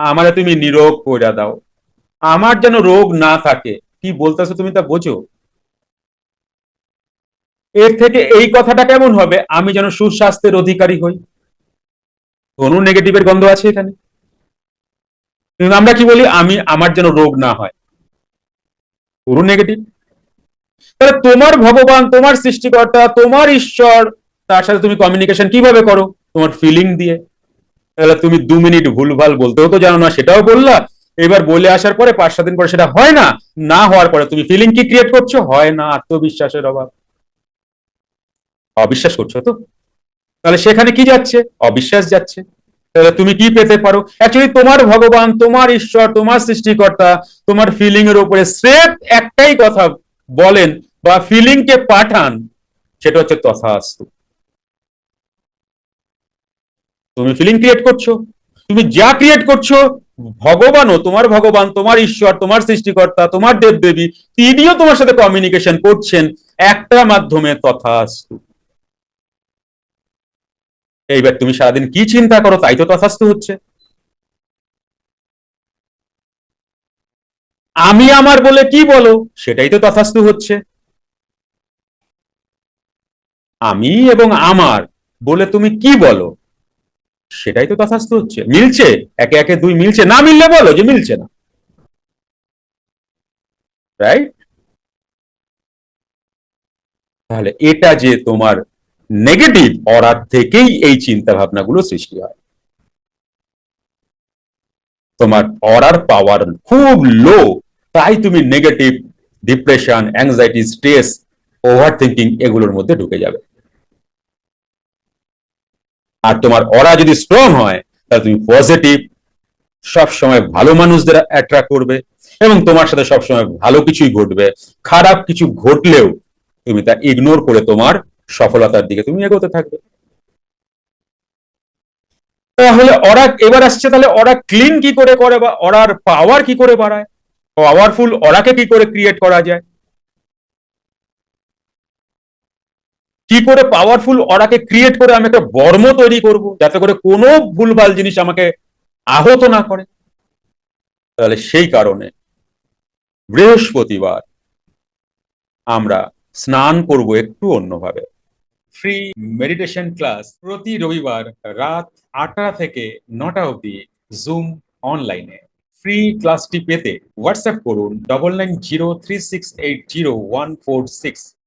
আমারে তুমি নিরোগ করে দাও। আমার যেন রোগ না থাকে, কি বলতেছো তুমি তা বোঝো? এর থেকে এই কথাটা কেমন হবে? আমি যেন সুস্বাস্থ্যের অধিকারী হই। কোন নেগেটিভের গন্ধ আছে এখানে? আমরা কি বলি? আমি, আমার যেন রোগ না হয়। পুরো নেগেটিভ তাহলে তোমার ভগবান, তোমার সৃষ্টিকর্তা, তোমার ঈশ্বর, তার সাথে তুমি কমিউনিকেশন কীভাবে করো? তোমার ফিলিং দিয়ে। তাহলে তুমি দু মিনিট ভুলভাল বলতেও তো জানো না, সেটাও বললা। এবার বলে আসার পরে পাঁচ সাত দিন পরে সেটা হয় না না হওয়ার পরে তুমি ফিলিং কি ক্রিয়েট করছ? হয় না, আত্মবিশ্বাসের অভাব। অবিশ্বাস করছ তো? তাহলে সেখানে কি যাচ্ছে? অবিশ্বাস যাচ্ছে। তাহলে তুমি কি পেতে পারো? অ্যাকচুয়ালি তোমার ভগবান, তোমার ঈশ্বর, তোমার সৃষ্টিকর্তা, তোমার ফিলিং এর উপরে স্রেফ একটাই কথা বলেন বা ফিলিং কে পাঠান, সেটা হচ্ছে তথাস্তু। তুমি ফিলিং ক্রিয়েট করছ। তুমি যা ক্রিয়েট করছ, ভগবানও, তোমার ভগবান, তোমার ঈশ্বর, তোমার সৃষ্টিকর্তা, তোমার দেবদেবী, তিনিও তোমার সাথে কমিউনিকেশন করছেন একটা মাধ্যমে তথাস্তু। এইবার তুমি সারাদিন কি চিন্তা করো, তাই তো তথাস্তু হচ্ছে। আমি আমার বলে কি বলো, সেটাই তো তথাস্তু হচ্ছে। আমি এবং আমার বলে তুমি কি বলো সেটাই তো তথাস্তু হচ্ছে। মিলছে? একে একে দুই মিলছে? না মিললে বলো যে মিলছে না। রাইট তাহলে এটা যে তোমার নেগেটিভ অরার থেকেই এই চিন্তা ভাবনাগুলো সৃষ্টি হয়। তোমার অরার পাওয়ার খুব লো তাই তুমি negative depression anxiety stress overthinking এগুলোর মধ্যে ঢুকে যাবে। আর তোমার অরা যদি স্ট্রং হয়, তাহলে তুমি পজিটিভ সব সময় ভালো মানুষদের অ্যাট্রাক্ট করবে এবং তোমার সাথে সবসময় ভালো কিছুই ঘটবে। খারাপ কিছু ঘটলেও তুমি তা ইগনোর করে তোমার সফলতার দিকে তুমি এগোতে থাকবে। তাহলে ওরা এবার আসছে, তাহলে ওরা ক্লিন কি করে করে বা ওরার পাওয়ার কি করে বাড়ায়? পাওয়ারফুল ওরাকে কি করে ক্রিয়েট করা যায়? কি করে পাওয়ারফুল ওরাকে ক্রিয়েট করে আমি একটা বর্ম তৈরি করব? যাতে করে কোনো ভুলভাল জিনিস আমাকে আহত না করে? তাহলে সেই কারণে বৃহস্পতিবার আমরা স্নান করব একটু অন্যভাবে। ফ্রি মেডিটেশন ক্লাস প্রতি রবিবার রাত আটটা থেকে নটা অবধি জুম অনলাইনে ফ্রি ক্লাসটি পেতে হোয়াটসঅ্যাপ করুন double nine zero three six eight zero one four six